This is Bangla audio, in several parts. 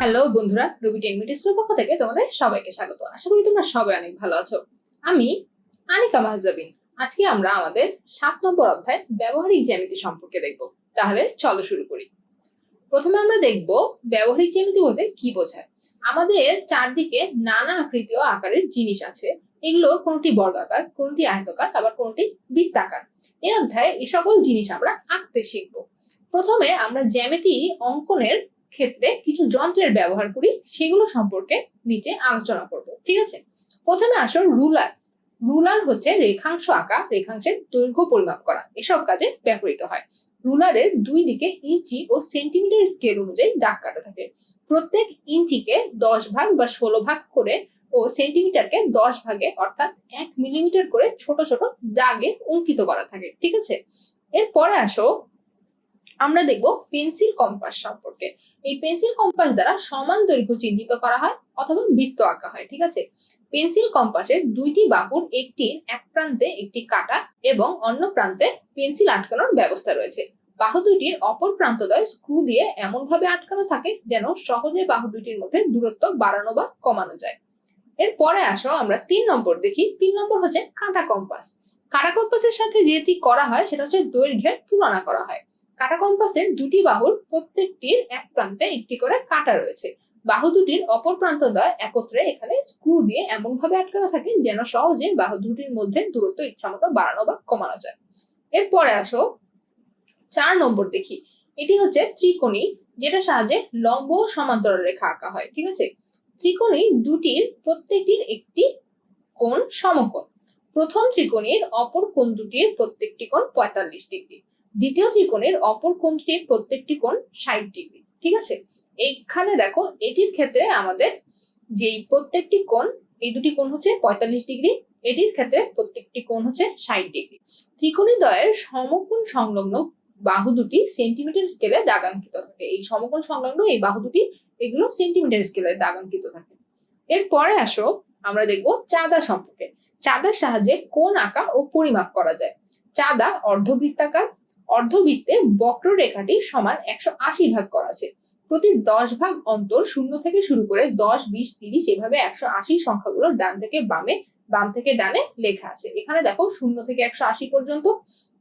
হ্যালো বন্ধুরা, রবি টেন মিটিসের পক্ষ থেকে তোমাদের সবাইকে স্বাগত। আশা করি তোমরা সবাই অনেক ভালো আছো। আমি আনিকা মাহজাবিন। আজকে আমরা আমাদের সাত নম্বর অধ্যায় ব্যবহারিক জ্যামিতি সম্পর্কে দেখব। তাহলে চলো শুরু করি। প্রথমে আমরা দেখব ব্যবহারিক জ্যামিতি বলতে কি বোঝায়। আমাদের চারদিকে নানা আকৃতি ও আকারের জিনিস আছে। এগুলোর কোনটি বর্গাকার, কোনটি আয়তকার, আবার কোনটি বৃত্তাকার। এই অধ্যায়ে এই সকল জিনিস আমরা আঁকতে শিখব। প্রথমে আমরা জ্যামিতি অঙ্কনের ক্ষেত্রে কিছু যন্ত্রের ব্যবহার করি, সেগুলো সম্পর্কে নিচে আলোচনা করব, ঠিক আছে? প্রথমে আসো রুলার। রুলার হচ্ছে রেখাংশ আঁকা, রেখাংশের দৈর্ঘ্য পরিমাপ করা। এসব কাজে ব্যবহৃত হয়। রুলারের দুই দিকে ইঞ্চি ও সেন্টিমিটার স্কেল অনুযায়ী দাগ কাটা থাকে। প্রত্যেক ইঞ্চিকে দশ ভাগ বা ষোলো ভাগ করে ও সেন্টিমিটারকে দশ ভাগে, অর্থাৎ এক মিলিমিটার করে ছোট ছোট দাগে অঙ্কিত করা থাকে, ঠিক আছে? এরপরে আসো, আমরা দেখব পেন্সিল কম্পাস সম্পর্কে। এই পেন্সিল কম্পাস দ্বারা সমান দৈর্ঘ্য চিহ্নিত করা হয় অথবা বৃত্ত আঁকা হয়, ঠিক আছে? পেন্সিল কম্পাসের দুইটি বাহুর একটির এক প্রান্তে একটি কাটা এবং অন্য প্রান্তে পেন্সিল আটকানোর ব্যবস্থা রয়েছে। বাহু দুইটির অপর প্রান্তদ্বয় স্ক্রু দিয়ে এমন ভাবে আটকানো থাকে যেন সহজে বাহু দুইটির মধ্যে দূরত্ব বাড়ানো বা কমানো যায়। এরপরে আসো আমরা তিন নম্বর দেখি। তিন নম্বর হচ্ছে কাঁটা কম্পাস কাঁটা কম্পাসের সাথে যেটি করা হয় সেটা হচ্ছে দৈর্ঘ্যের তুলনা করা হয়। কাটা কম্পাসের দুটি বাহুর প্রত্যেকটির এক প্রান্তে একটি করে কাটা রয়েছে। বাহু দুটির অপর প্রান্ত দ্বয় একত্রে এখানে স্ক্রু দিয়ে এমন ভাবে আটকানো থাকে যেন সহজে বাহু দুটির মধ্যে দূরত্ব ইচ্ছামতো বাড়ানো বা কমানো যায়। এরপরে আসো চার নম্বর দেখি। এটি হচ্ছে ত্রিকোণী যেটা সাহায্যে লম্ব সমান্তরাল রেখা আঁকা হয়, ঠিক আছে? ত্রিকোণী দুটির প্রত্যেকটির একটি কোণ সমকোণ। প্রথম ত্রিকোণীর অপর কোণ দুটির প্রত্যেকটি কোণ পঁয়তাল্লিশ ডিগ্রি। দ্বিতীয় ত্রিকোণের অপর কোণটির প্রত্যেকটি কোণ ষাট ডিগ্রি, ঠিক আছে? এইখানে দেখো, এটির ক্ষেত্রে আমাদের যেই প্রত্যেকটি কোণ, এই দুটি কোণ হচ্ছে পঁয়তাল্লিশ ডিগ্রি, এটির ক্ষেত্রে প্রত্যেকটি কোণ হচ্ছে ষাট ডিগ্রি। ত্রিকোণী দ্বয়ের সমকোণ সংলগ্ন বাহু দুটি সেন্টিমিটার স্কেলে দাগাঙ্কিত থাকে। এই সমকোণ সংলগ্ন এই বাহু দুটি, এগুলো সেন্টিমিটার স্কেলে দাগাঙ্কিত থাকে। এরপরে আসো, আমরা দেখব চাঁদা সম্পর্কে। চাঁদার সাহায্যে কোন আঁকা ও পরিমাপ করা যায়। চাঁদা অর্ধবৃত্তাকার অর্ধবৃত্তে বক্ররেখাটি সমান একশো আশি ভাগ করা আছে। প্রতি দশ ভাগ অন্তর শূন্য থেকে শুরু করে দশ, বিশ, তিরিশ এভাবে একশো আশি সংখ্যাগুলো ডান থেকে বামে, বাম থেকে ডানে লেখা আছে। এখানে দেখো শূন্য থেকে একশো আশি পর্যন্ত,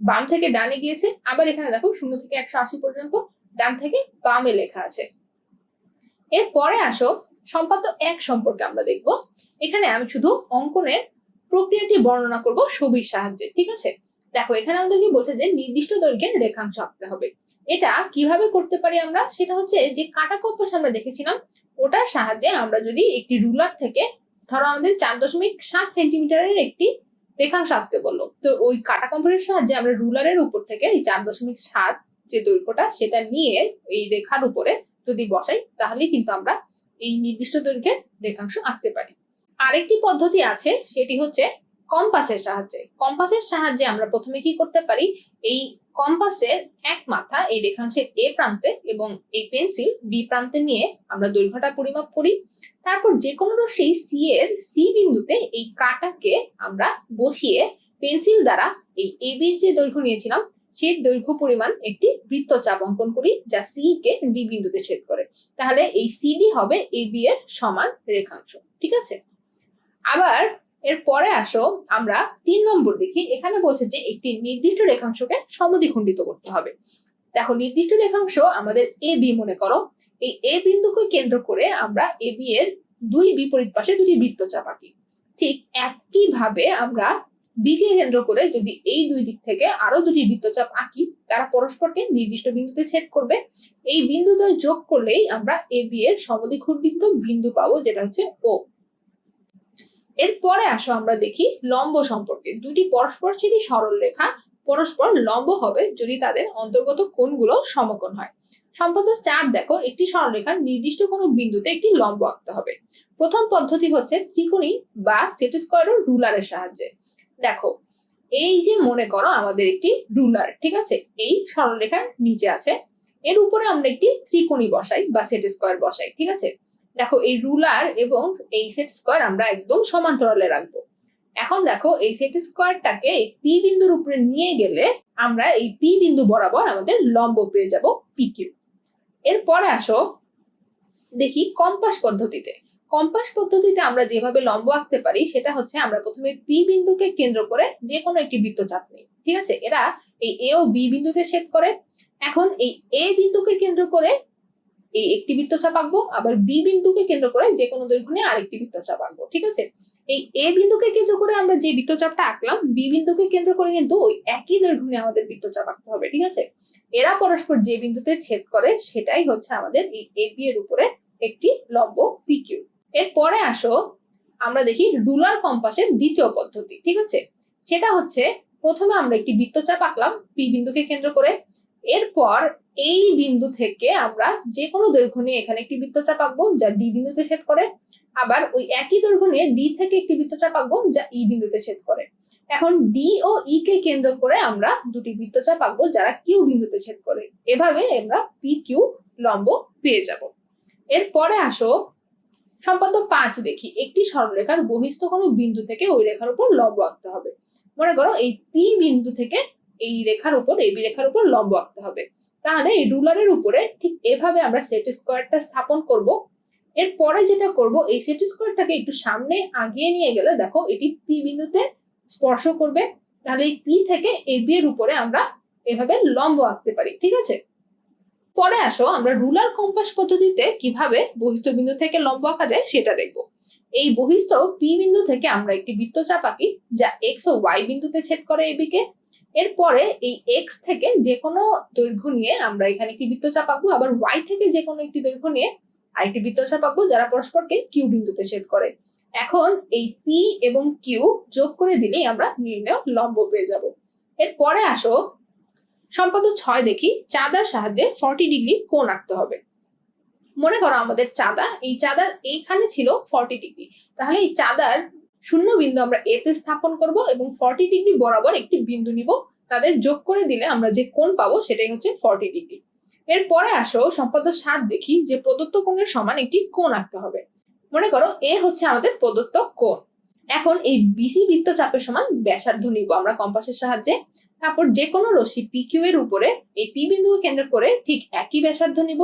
বাম থেকে ডানে গিয়েছে, আবার এখানে দেখো শূন্য থেকে একশো আশি পর্যন্ত, ডান থেকে বামে লেখা আছে। এরপরে আসো, সম্পাদ্য এক সম্পর্কে আমরা দেখব। এখানে আমি শুধু অঙ্কনের প্রক্রিয়াটি বর্ণনা করব ছবির সাহায্যে, ঠিক আছে? দেখো, এখানে আমাদেরকে বলছে যে নির্দিষ্ট দৈর্ঘ্যের রেখাংশ আঁকতে হবে। এটা কীভাবে করতে পারি আমরা? সেটা হচ্ছে যে কাটা কম্পাস আমরা দেখেছিলাম, ওটার সাহায্যে আমরা যদি একটি রুলার থেকে ধরো আমাদের চার দশমিক সাত সেন্টিমিটারের একটি রেখাংশ আঁকতে বলল, তো ওই কাটা কম্পাসের সাহায্যে আমরা রুলারের উপর থেকে এই চার দশমিক সাত যে দৈর্ঘ্যটা, সেটা নিয়ে এই রেখার উপরে যদি বসাই, তাহলে কিন্তু আমরা এই নির্দিষ্ট দৈর্ঘ্যের রেখাংশ আঁকতে পারি। আরেকটি পদ্ধতি আছে, সেটি হচ্ছে কম্পাসের সাহায্যে। কম্পাসের সাহায্যে আমরা প্রথমে কি করতে পারি? এই কম্পাসের এক মাথা এই রেখাংশের এ প্রান্তে এবং এই পেন্সিল বি প্রান্তে নিয়ে আমরা দৈর্ঘ্যটা পরিমাপ করি। তারপর যে কোনো রশ্মি সি এর সি বিন্দুতে এই কাটাকে আমরা বসিয়ে পেন্সিল দ্বারা এই এ বির যে দৈর্ঘ্য নিয়েছিলাম, সেই দৈর্ঘ্য পরিমাণ একটি বৃত্তচাপ অঙ্কন করি যা সি কে ডি বিন্দুতে ছেদ করে। তাহলে এই সিডি হবে এ বি এর সমান রেখাংশ। ঠিক আছে? আবার এর পরে আসো, আমরা তিন নম্বর দেখি। এখানে বলছে যে একটি নির্দিষ্ট রেখাংশকে সমদ্বিখণ্ডিত করতে হবে। দেখো, নির্দিষ্ট রেখাংশ আমাদের এ, বি মনে করো। এই এ বিন্দুকে কেন্দ্র করে আমরা এ, বি এর দুই বিপরীত পাশে দুটি বৃত্তচাপ আঁকি ঠিক একইভাবে আমরা বিকে কেন্দ্র করে যদি এই দুই দিক থেকে আরও দুটি বৃত্তচাপ আঁকি তারা পরস্পরকে নির্দিষ্ট বিন্দুতে ছেদ করবে। এই বিন্দুদ্বয় যোগ করলেই আমরা এ, বি এর সমদ্বিখণ্ডিত বিন্দু পাবো, যেটা হচ্ছে ও। এরপরে আসো আমরা দেখি লম্ব সম্পর্কে। দুটি পরস্পর ছেদি সরল রেখা, পরস্পর লম্ব হবে যদি তাদের অন্তর্গত কোণগুলো সমকোণ হয়। সম্পদ চার দেখো, একটি সরলরেখার নির্দিষ্ট কোনো বিন্দুতে একটি লম্ব আঁকতে হবে। প্রথম পদ্ধতি হচ্ছে ত্রিকোণী বা সেট স্কোয়ার রুলারের সাহায্যে। দেখো, এই যে মনে করো আমাদের একটি রুলার, ঠিক আছে? এই সরলরেখার নিচে আছে। এর উপরে আমরা একটি ত্রিকোণী বসাই বা সেট স্কোয়ার বসাই, ঠিক আছে? দেখো, এই রুলার এবং এই সেট স্কোয়ার আমরা একদম সমান্তরালে রাখব। এখন দেখো, এই সেট স্কোয়ারটাকে এই পি বিন্দুর উপরে নিয়ে গেলে আমরা এই পি বিন্দু বরাবর আমাদের লম্ব পেয়ে যাব পি কিউ এরপরে আসো, দেখি কম্পাস পদ্ধতিতে। কম্পাস পদ্ধতিতে আমরা যেভাবে লম্ব আঁকতে পারি, সেটা হচ্ছে আমরা প্রথমে পি বিন্দুকে কেন্দ্র করে যে কোনো একটি বৃত্তচাপ নিই। ঠিক আছে? এরা এই এ ও বি বিন্দুতে ছেদ করে। এখন এই এ বিন্দুকে কেন্দ্র করে এই একটি বৃত্তচাপ আঁকবো, আবার বি বিন্দুকে কেন্দ্র করে যে কোনো দৈর্ঘ্য নিয়ে আরেকটি বৃত্তচাপ আঁকবো, ঠিক আছে? এই এ বিন্দুকে কেন্দ্র করে আমরা যে বৃত্তচাপটা আঁকলাম, বি বিন্দুকে কেন্দ্র করে কিন্তু ওই একই দৈর্ঘ্য নিয়ে আমাদের বৃত্তচাপ আঁকতে হবে, ঠিক আছে? এরা পরস্পর যে বিন্দুতে ছেদ করে, সেটাই হচ্ছে আমাদের এই এ বি এর উপরে একটি লম্ব পি কিউ এরপরে আসো, আমরা দেখি রুলার কম্পাসের দ্বিতীয় পদ্ধতি, ঠিক আছে? সেটা হচ্ছে, প্রথমে আমরা একটি বৃত্তচাপ আঁকলাম, পি বিন্দুকে কেন্দ্র করে এরপর এই বিন্দু থেকে আমরা যে কোনো দৈর্ঘ্য নিয়ে এখানে একটি বৃত্তচাপ আঁকবো, যা ডি বিন্দুতে ছেদ করে। আবার ওই একই দৈর্ঘ্য নিয়ে ডি থেকে একটি বৃত্তচাপ আঁকবো, যা ই বিন্দুতে ছেদ করে। এখন ডি ও ই কে কেন্দ্র করে আমরা দুটি বৃত্তচাপ আঁকবো, যারা কিউ বিন্দুতে ছেদ করে। এভাবে আমরা পি কিউ লম্ব পেয়ে যাব। এরপরে আসো, সম্পাদ্য পাঁচ দেখি। একটি সরলরেখার বহিস্থ কোনো বিন্দু থেকে ওই রেখার উপর লম্ব আঁকতে হবে। মনে করো এই পি বিন্দু থেকে এই রেখার উপর, এই রেখার উপর লম্ব আঁকতে হবে। তাহলে এই রুলারের উপরে ঠিক এভাবে আমরা সেট স্কোয়ারটা স্থাপন করব। এরপরে যেটা করব, এই সেট স্কোয়ারটাকে একটু সামনে আগিয়ে নিয়ে গেলে দেখো এটি পি বিন্দুতে স্পর্শ করবে। তাহলে এই পি থেকে এ বি এর উপরে আমরা এভাবে লম্ব আঁকতে পারি, ঠিক আছে? পরে আসো, আমরা রুলার কম্পাস পদ্ধতিতে কীভাবে বহিস্থ বিন্দু থেকে লম্ব আঁকা যায় সেটা দেখব। এই বহিস্থ পি বিন্দু থেকে আমরা একটি বৃত্তচাপ আঁকি, যা এক্স ও ওয়াই বিন্দুতে ছেদ করে এবিকে এরপরে এই এক্স থেকে যে কোনো দৈর্ঘ্য নিয়ে আমরা এখানে একটি বৃত্তচাপ আঁকবো, আবার ওয়াই থেকে যে কোনো একটি দৈর্ঘ্য নিয়ে আরেকটি বৃত্তচাপ আঁকবো যারা পরস্পরকে কিউ বিন্দুতে ছেদ করে। এখন এই পি এবং কিউ যোগ করে দিলেই আমরা নির্ণয় লম্ব পেয়ে যাব। এরপরে আসো সম্পাদ্য ছয় দেখি, চাঁদার সাহায্যে ফর্টি ডিগ্রি কোণ আঁকতে হবে। মনে করো আমাদের চাঁদা, এই চাঁদার এইখানে ছিল ফর্টি ডিগ্রি। তাহলে এই চাঁদার শূন্য বিন্দু আমরা এতে স্থাপন করব এবং ফর্টি ডিগ্রি বরাবর একটি বিন্দু নিব। তাদের যোগ করে দিলে আমরা যে কোণ পাবো সেটাই হচ্ছে ফর্টি ডিগ্রি এরপরে আসো সম্পাদ্য সাত দেখি যে প্রদত্ত কোণের সমান একটি কোণ আঁকতে হবে। মনে করো এ হচ্ছে আমাদের প্রদত্ত কোণ। এখন এই বিসি বৃত্তচাপের সমান ব্যাসার্ধ নিব আমরা কম্পাসের সাহায্যে। তারপর যে কোনো রশ্মি পি কিউ এর উপরে এই পি বিন্দুকে কেন্দ্র করে ঠিক একই ব্যাসার্ধ নিব।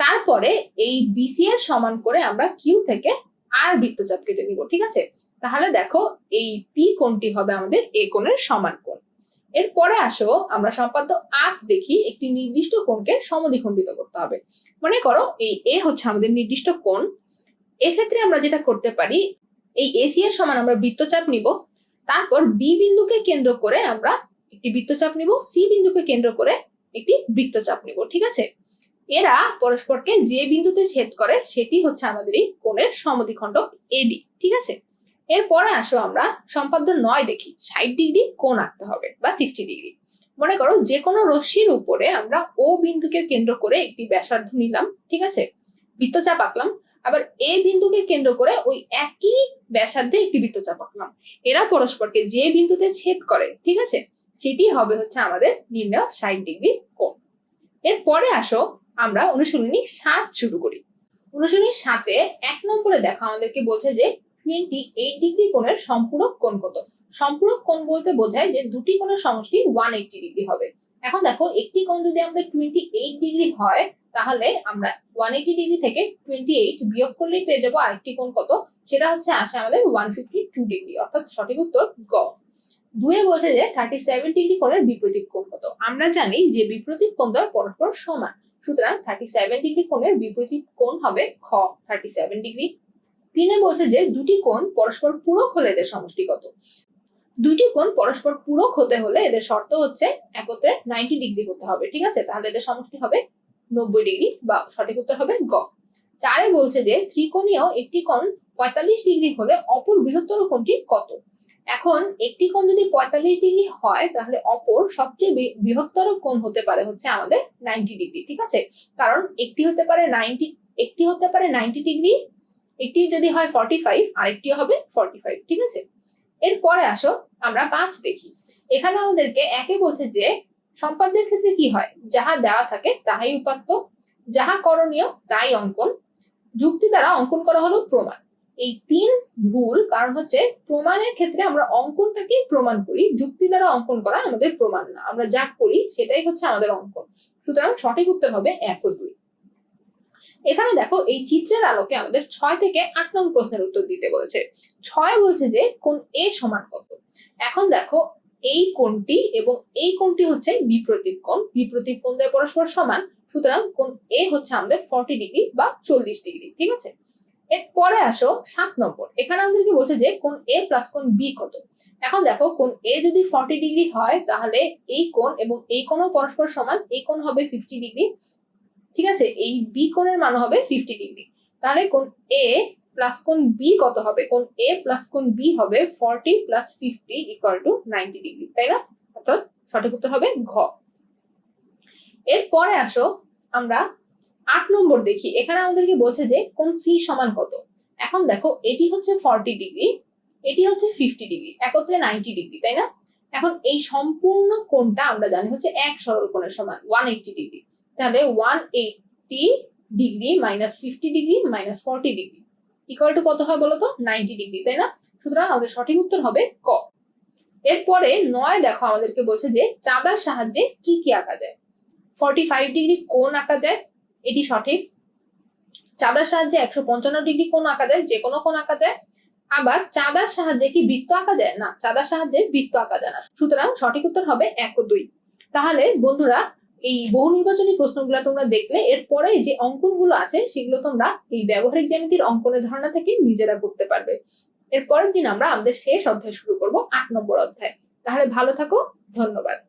তারপরে এই বিসি এর সমান করে আমরা কিউ থেকে আর বৃত্তচাপ কেটে নিব, ঠিক আছে? তাহলে দেখো এই পি কোণটি হবে আমাদের এ কোণের সমান কোণ। এরপরে আসো, আমরা সম্পাদ্য আট দেখি, একটি নির্দিষ্ট কোণকে সমদ্বিখণ্ডিত করতে হবে। মনে করো এই এ হচ্ছে আমাদের নির্দিষ্ট কোণ। এক্ষেত্রে আমরা যেটা করতে পারি, এই এসি এর সমান আমরা বৃত্তচাপ নিব, তারপর বি বিন্দুকে কেন্দ্র করে আমরা একটি বৃত্তচাপ নিব সি বিন্দুকে কেন্দ্র করে একটি বৃত্তচাপ নিব, ঠিক আছে? এরা পরস্পরকে যে বিন্দুতে ছেদ করে, সেটি হচ্ছে আমাদের এই কোণের সমদ্বিখণ্ডক এডি ঠিক আছে? এরপরে আসো আমরা সম্পাদ্য নয় দেখি। ষাট ডিগ্রি কোণ আঁকতে হবে বা সিক্সটি ডিগ্রি। মনে করো যে কোনো রশ্মির উপরে আমরা ও বিন্দুকে কেন্দ্র করে একটি ব্যাসার্ধ নিলাম, ঠিক আছে? বৃত্তচাপ আঁকলাম, আবার এ বিন্দুকে কেন্দ্র করে ওই একই ব্যাসার্ধে একটি বৃত্তচাপ আঁকলাম। এরা পরস্পরকে যে বিন্দুতে ছেদ করে, ঠিক আছে? সেটি হবে হচ্ছে আমাদের নির্ণয় ষাট ডিগ্রি কোণ। এরপরে আসো আমরা অনুশীলনী সাত শুরু করি। অনুশীলনী সাতে এক নম্বরে দেখো আমাদেরকে বলছে যে টোয়েন্টি এইট ডিগ্রি কোণের সম্পূরক কোণ কত? সম্পূরক কোণ বলতে বোঝায় যে দুটি কোণের সমষ্টি ওয়ান এইটি ডিগ্রি হবে। এখন দেখো, একটি কোণ যদি আমাদের টোয়েন্টি এইট ডিগ্রি হয়, তাহলে আমরা ওয়ান এইটি ডিগ্রি থেকে টোয়েন্টি এইট বিয়োগ করলেই পেয়ে যাব আরেকটি কোণ কত? সেটা হচ্ছে আসে আমাদের ওয়ান ফিফটি টু ডিগ্রি অর্থাৎ সঠিক উত্তর গ। দুয়ে বলছে যে থার্টি সেভেন ডিগ্রি কোণের বিপরীত কোণ কত? আমরা জানি যে বিপরীত কোণ দ্বয় পরস্পর সমান। সুতরাং থার্টি সেভেন ডিগ্রি কোণের বিপরীত কোণ হবে খ থার্টি সেভেন ডিগ্রি তিনে বলছে যে দুটি কোণ পরস্পর পূরক হলে এদের সমষ্টি কত দুটি কোণ পরস্পর পূরক হতে হলে এদের শর্ত হচ্ছে একত্রে নাইনটি ডিগ্রি হতে হবে, ঠিক আছে? তাহলে এদের সমষ্টি হবে নব্বই ডিগ্রি বা সঠিক উত্তর হবে গ। চারে বলছে যে ত্রিকোণীয় একটি কোণ পঁয়তাল্লিশ ডিগ্রি হলে অপর বৃহত্তর কোণটি কত? এখন একটি কোণ যদি পঁয়তাল্লিশ ডিগ্রি হয়, তাহলে অপর সবচেয়ে বৃহত্তর কোণ হতে পারে হচ্ছে আমাদের নাইনটি ডিগ্রি ঠিক আছে? কারণ একটি হতে পারে নাইনটি একটি হতে পারে নাইনটি ডিগ্রি একটি যদি হয় ফর্টি ফাইভ আরেকটি হবে ফর্টি ফাইভ ঠিক আছে? এরপরে আসো, আমরা পাঁচ দেখি। এখানে আমাদেরকে একে বলছে যে, সম্পাদ্যের ক্ষেত্রে কি হয়? যাহা দেওয়া থাকে, তাহাই উপাত্ত। যাহা করণীয়, তাই অঙ্কন। যুক্তি দ্বারা অঙ্কন করা হলো প্রমাণ। এই তিন ভুল, কারণ হচ্ছে প্রমাণের ক্ষেত্রে আমরা অঙ্কনটাকে প্রমাণ করি। যুক্তি দ্বারা অঙ্কন করা আমাদের প্রমাণ না। আমরা যা করি, সেটাই হচ্ছে আমাদের অঙ্কন। সুতরাং সঠিক উত্তর হবে এক ও দুই। এখানে দেখো এই চিত্রের আলোকে আমাদের ছয় থেকে আট নং প্রশ্নের উত্তর দিতে বলেছে। ছয় বলছে যে কোন এ সমান কত? এখন দেখো এই কোণটি এবং এই কোণটি হচ্ছে বিপ্রতীক কোণ। বিপ্রতীক কোণ দিয়ে পরস্পর সমান, সুতরাং কোণ এ হচ্ছে আমাদের ফর্টি ডিগ্রি বা চল্লিশ ডিগ্রি ঠিক আছে? এর পরে আসো সাত নম্বর। এখানে আমাদেরকে বলছে যে কোন এ প্লাস কোন বি কত? এখন দেখো কোন এ যদি ফর্টি ডিগ্রি হয়, তাহলে এই কোণ এবং এই কোণও পরস্পর সমান, এই কোণ হবে ফিফটি ডিগ্রি ঠিক আছে? এই বি কোণের মান হবে ফিফটি ডিগ্রি তাহলে কোন এ প্লাস কোণ বি কত হবে? কোণ এ প্লাস কোণ বি হবে forty plus fifty equal to ninety degree তাই না? অর্থাৎ সঠিক উত্তর হবে ঘ। এরপরে আসো আমরা আট নম্বর দেখি। এখানে আমাদেরকে বলছে যে কোন সি সমান কত? এখন দেখো, এটি হচ্ছে ফর্টি ডিগ্রি এটি হচ্ছে ফিফটি ডিগ্রি একত্রে নাইনটি ডিগ্রি তাই না? এখন এই সম্পূর্ণ কোণটা আমরা জানি হচ্ছে এক সরল কোণের সমান ওয়ান এইটি ডিগ্রি তাহলে one eighty degree minus fifty degree minus forty degree equal to কত হয় বলতো? নাইনটি ডিগ্রি তাই না? সুতরাং আমাদের সঠিক উত্তর হবে ক। এরপরে নয় দেখো আমাদেরকে বলছে যে চাঁদার সাহায্যে কি কি আঁকা যায়। ফর্টি ফাইভ ডিগ্রি কোন আঁকা যায়? এটি সঠিক। চাঁদার সাহায্যে একশো পঞ্চান্ন ডিগ্রি কোন আঁকা যায়? যে কোনো কোন আঁকা যায়। আবার চাঁদার সাহায্যে কি বৃত্ত আঁকা যায়? না, চাঁদার সাহায্যে বৃত্ত আঁকা যায় না। সুতরাং সঠিক উত্তর হবে এক ও দুই। তাহলে বন্ধুরা এই বহু নির্বাচনী প্রশ্নগুলো তোমরা দেখলে, এরপরে যে অঙ্কনগুলো আছে, সেগুলো তোমরা এই ব্যবহারিক জ্যামিতির অঙ্কনের ধারণা থেকে নিজেরা করতে পারবে। এরপরের দিন আমরা আমাদের শেষ অধ্যায় শুরু করব, আট নম্বর অধ্যায়। তাহলে ভালো থাকো, ধন্যবাদ।